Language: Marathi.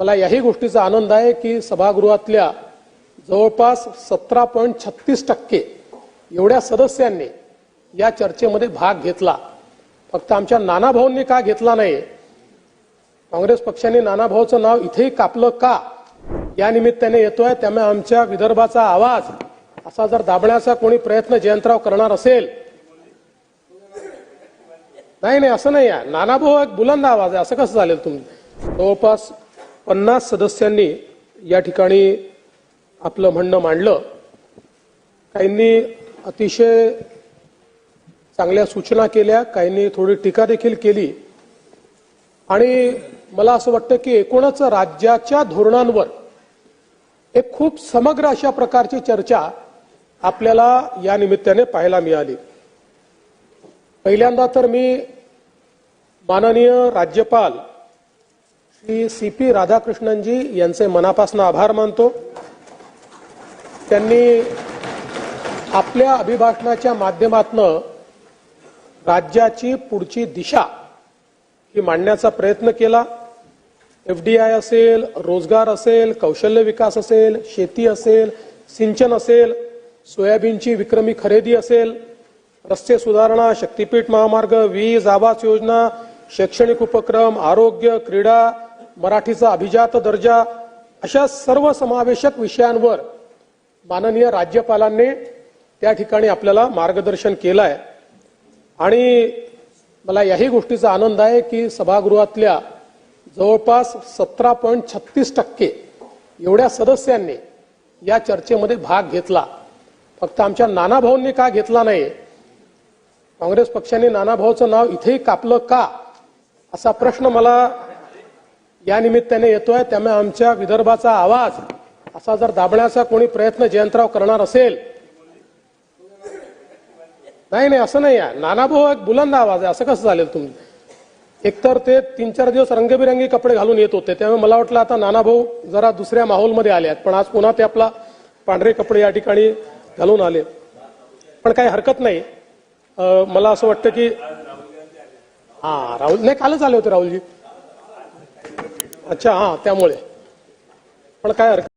मला याही गोष्टीचा आनंद आहे की सभागृहातल्या जवळपास सतरा पॉईंट छत्तीस टक्के एवढ्या सदस्यांनी या चर्चेमध्ये भाग घेतला. फक्त आमच्या नानाभाऊंनी का घेतला नाही काँग्रेस पक्षाने नानाभाऊचं नाव इथेही कापलं का? या निमित्ताने येतोय. त्यामुळे आमच्या विदर्भाचा आवाज असा जर दाबण्याचा कोणी प्रयत्न जयंतराव करणार असेल. नाही नाही असं नाही आहे नानाभाऊ एक बुलंद आवाज आहे. असं कसं चालेल तुम्ही जवळपास पन्नास सदस्यांनी या ठिकाणी आपलं म्हणणं मांडलं. काहींनी अतिशय चांगल्या सूचना केल्या काहींनी थोडी टीका देखील केली. आणि मला असं वाटतं की एकूणच राज्याच्या धोरणांवर एक खूप समग्र अशा प्रकारची चर्चा आपल्याला या निमित्ताने पाहायला मिळाली. पहिल्यांदा तर मी माननीय राज्यपाल श्री सी पी राधाकृष्णनजी यांचे मनापासून आभार मानतो. त्यांनी आपल्या अभिभाषणाच्या माध्यमातनं राज्याची पुढची दिशा ही मांडण्याचा प्रयत्न केला. एफ डी आय असेल रोजगार असेल कौशल्य विकास असेल शेती असेल सिंचन असेल सोयाबीनची विक्रमी खरेदी असेल रस्ते सुधारणा शक्तीपीठ महामार्ग वीज आवास योजना शैक्षणिक उपक्रम आरोग्य क्रीडा मराठीचा अभिजात दर्जा अशा सर्व समावेशक विषयांवर माननीय राज्यपालांनी त्या ठिकाणी आपल्याला मार्गदर्शन केलं आहे आणि मला याही गोष्टीचा आनंद आहे की सभागृहातल्या जवळपास सतरा पॉईंट छत्तीस टक्के एवढ्या सदस्यांनी या चर्चेमध्ये भाग घेतला. फक्त आमच्या नानाभाऊंनी का घेतला नाही? काँग्रेस पक्षाने नानाभाऊचं नाव इथेही कापलं का? असा प्रश्न मला या निमित्ताने येतोय त्यामुळे आमच्या विदर्भाचा आवाज असा जर दाबण्याचा कोणी प्रयत्न जयंतराव करणार असेल. नाही नाही असं नाही आहे. नानाभाऊ एक बुलंद आवाज आहे. असं कसं चालेल तुम्ही एकतर ते तीन चार दिवस रंगबिरंगी कपडे घालून येत होते. त्यामुळे मला वाटलं आता नानाभाऊ जरा दुसऱ्या माहोलमध्ये आले आहेत. पण आज पुन्हा ते आपला पांढरे कपडे या ठिकाणी घालून आले. पण काही हरकत नाही. मला असं वाटतं की हा राहुल नाही कालच आले होते राहुलजी. अच्छा हां त्यामुळे. पण काय हरकत